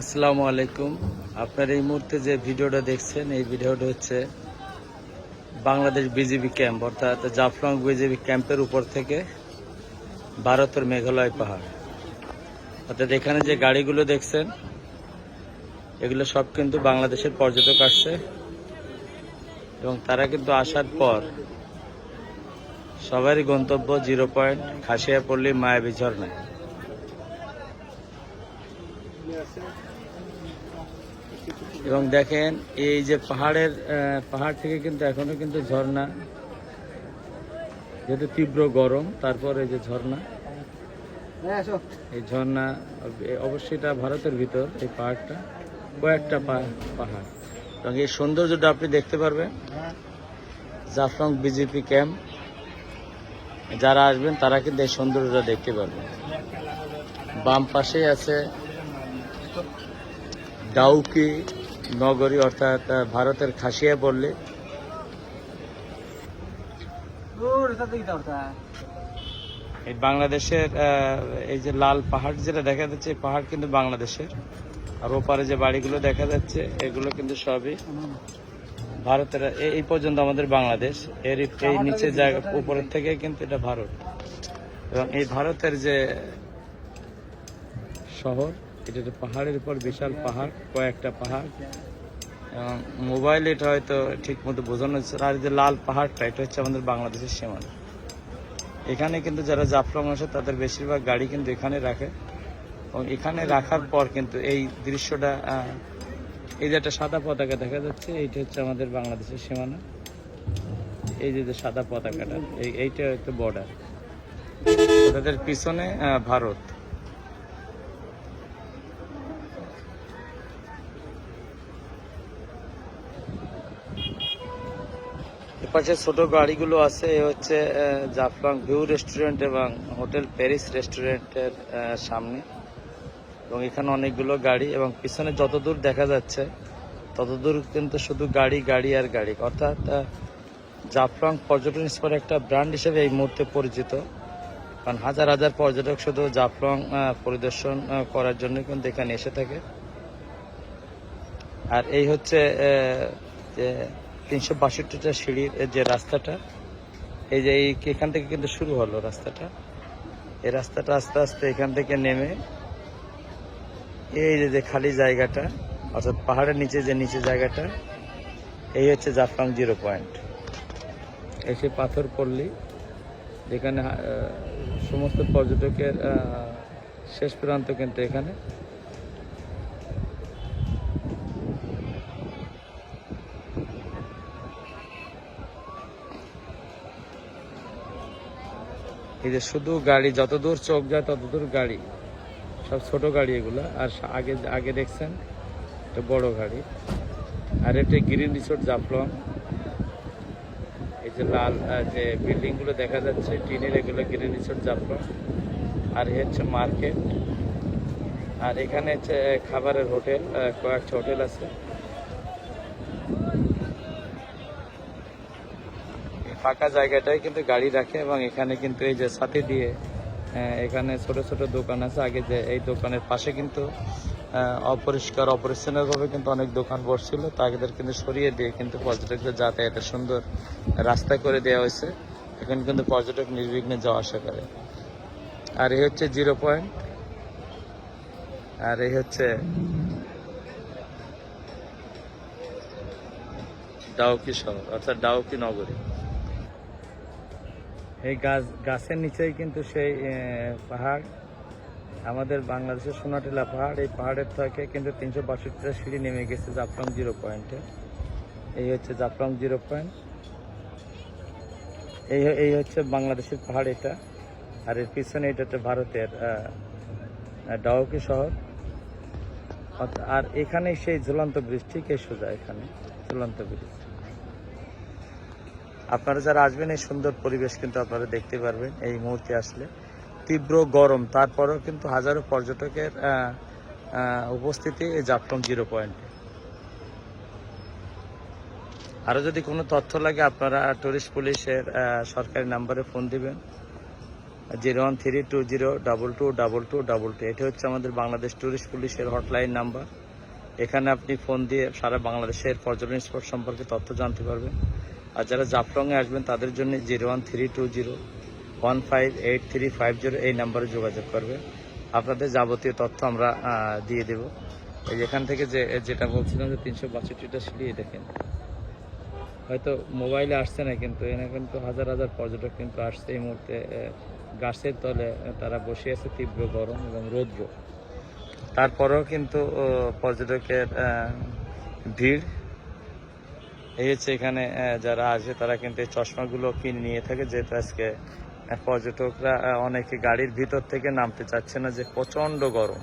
আসসালামু আলাইকুম। আপনার এই মুহূর্তে যে ভিডিওটা দেখছেন, এই ভিডিওটা হচ্ছে বাংলাদেশ বিজেপি ক্যাম্প, অর্থাৎ জাফলং বিজেপি ক্যাম্পের উপর থেকে ভারতের মেঘালয় পাহাড়। অর্থাৎ এখানে যে গাড়িগুলো দেখছেন, এগুলো সব কিন্তু বাংলাদেশের পর্যটক আসছে। এবং তারা কিন্তু আসার পর সবারই গন্তব্য জিরো পয়েন্ট খাসিয়াপল্লী মায়াবী ঝর্ণায় এবং দেখেন এই যে পাহাড়ের পাহাড় থেকে কিন্তু এখনও কিন্তু ঝর্ণা। যেহেতু তীব্র গরম তারপর এই যে ঝর্ণা। এই ঝর্ণা অবশ্যই এটা ভারতের ভিতর এই পাহাড়টা কয়েকটা পাহাড়। এবং এই সৌন্দর্যটা আপনি দেখতে পারবেন। জাফলং বিজেপি ক্যাম্প যারা আসবেন তারা কিন্তু এই সৌন্দর্যটা দেখতে পারবেন। বাম পাশেই আছে ডাউকি নগরী অর্থাৎ ভারতের খাসিয়া পড়লে এই বাংলাদেশের এই যে লাল পাহাড় যেটা দেখা যাচ্ছে পাহাড় কিন্তু বাংলাদেশের। আর ওপারে যে বাড়িগুলো দেখা যাচ্ছে এগুলো কিন্তু সবই ভারতের এই পর্যন্ত আমাদের বাংলাদেশ। এর এই নিচে জায়গা উপরের থেকে কিন্তু এটা ভারত। এবং এই ভারতের যে শহর এটা একটা পাহাড়ের উপর বিশাল পাহাড়, কয়েকটা পাহাড়। এবং মোবাইল এটা হয়তো ঠিক মতো বোঝানো হচ্ছে আর যে লাল পাহাড়টা, এটা হচ্ছে আমাদের বাংলাদেশের সীমানা। এখানে কিন্তু যারা জাফলং আসে, তাদের বেশিরভাগ গাড়ি কিন্তু এখানে রাখে। এবং এখানে রাখার পর কিন্তু এই দৃশ্যটা এই যে একটা সাদা পতাকা দেখা যাচ্ছে, এইটা হচ্ছে আমাদের বাংলাদেশের সীমানা। এই যে সাদা পতাকাটা, এই, এইটা একটা বর্ডার ওদের পিছনে ভারত। এপাশে ছোট গাড়িগুলো আছে, এ হচ্ছে জাফলং ভিউ রেস্টুরেন্ট এবং হোটেল প্যারিস রেস্টুরেন্টের সামনে। এবং এখানে অনেকগুলো গাড়ি এবং পিছনে যতদূর দেখা যাচ্ছে, ততদূর কিন্তু শুধু গাড়ি গাড়ি আর গাড়ি। অর্থাৎ জাফলং পর্যটন স্পট একটা ব্র্যান্ড হিসেবে এই মুহূর্তে পরিচিত। কারণ হাজার হাজার পর্যটক শুধু জাফলং পরিদর্শন করার জন্য কিন্তু এখানে এসে থাকে। আর এই হচ্ছে যে তিনশো বাষট্টিটা সিঁড়ির যে রাস্তাটা, এই যে এই এখান থেকে কিন্তু শুরু হলো রাস্তাটা। এই রাস্তাটা আস্তে আস্তে এখান থেকে নেমে এই যে খালি জায়গাটা, অর্থাৎ পাহাড়ের নিচে যে নিচে জায়গাটা, এই হচ্ছে জাফলং জিরো পয়েন্ট। এসে পাথর পড়লি যেখানে সমস্ত পর্যটকের শেষ প্রান্ত কিন্তু এখানে। এই যে শুধু গাড়ি, যতদূর চোখ যায় ততদূর গাড়ি। সব ছোট গাড়ি এগুলো। আর আগে আগে দেখছেন এটা বড় গাড়ি। আর এটা গ্রিন রিসোর্ট জাফলং। এই যে লাল যে বিল্ডিংগুলো দেখা যাচ্ছে, টিনের এগুলো গ্রিন রিসোর্ট জাফলং। আর এ হচ্ছে মার্কেট। আর এখানে হচ্ছে খাবারের হোটেল কয়েকটা হোটেল আছে। ফাঁকা জায়গাটায় কিন্তু গাড়ি রাখে এবং এখানে কিন্তু এই যে সাথে দিয়ে আহ, এখানে ছোট ছোট দোকান আছে। আগে যে এই দোকানের পাশে কিন্তু অপরিষ্কার অপরিচ্ছন্নভাবে কিন্তু অনেক দোকান বসছিল। তাদের কিন্তু সরিয়ে দিয়ে কিন্তু পর্যটকদের যাতায়াতের সুন্দর রাস্তা করে দেওয়া হয়েছে। এখানে কিন্তু পর্যটক নির্বিঘ্নে যাওয়া আসা করে। আর এই হচ্ছে জিরো পয়েন্ট। আর এই হচ্ছে ডাউকি শহর অর্থাৎ ডাউকি নগরী। এই গাছ, গাছের নিচেই কিন্তু সেই পাহাড়। আমাদের বাংলাদেশের সোনাটিলা পাহাড়, এই পাহাড়ের থেকে কিন্তু তিনশো বাষট্টিটা সিঁড়ি নেমে গেছে জাফলং জিরো পয়েন্টে। এই হচ্ছে জাফলং জিরো পয়েন্ট। এই এই হচ্ছে বাংলাদেশের পাহাড় এটা। আর এর পিছনে এটা হচ্ছে ভারতের ডাউকি শহর। আর এখানে সেই ঝুলন্ত ব্রিজ, ঠিক এই সোজা এখানে, ঝুলন্ত ব্রিজ। আপনারা যারা আসবেন, এই সুন্দর পরিবেশ কিন্তু আপনারা দেখতে পারবেন এই মুহূর্তে আসলে। তীব্র গরম, তারপরেও কিন্তু হাজারো পর্যটকের উপস্থিতি এই জাফলং জিরো পয়েন্টে। আরও যদি কোনো তথ্য লাগে, আপনারা টুরিস্ট পুলিশের সরকারি নাম্বারে ফোন দিবেন। Zero one three two zero double two double two double two. এটা হচ্ছে আমাদের বাংলাদেশ ট্যুরিস্ট পুলিশের হটলাইন নাম্বার। এখানে আপনি ফোন দিয়ে সারা বাংলাদেশের পর্যটন স্পট সম্পর্কে তথ্য জানতে পারবেন। আর যারা জাফলংয়ে আসবেন, তাদের জন্য zero one three two zero one five eight three five zero এই নাম্বারে যোগাযোগ করবে। আপনাদের যাবতীয় তথ্য আমরা দিয়ে দেব। এই এখান থেকে যে, যেটা বলছিলাম যে তিনশো বাষট্টিটা সিঁড়ি দেখেন। হয়তো মোবাইলে আসছে না, কিন্তু এনে কিন্তু হাজার হাজার পর্যটক কিন্তু আসছে এই মুহূর্তে গাছের তলে তারা বসে আছে তীব্র গরম এবং রৌদ্র। তারপরেও কিন্তু পর্যটকের ভিড় এই হচ্ছে এখানে যারা আসে তারা কিন্তু এই চশমাগুলো কিনে নিয়ে থাকে, যেহেতু আজকে পর্যটকরা অনেকে গাড়ির ভিতর থেকে নামতে চাচ্ছে না, যে প্রচণ্ড গরম।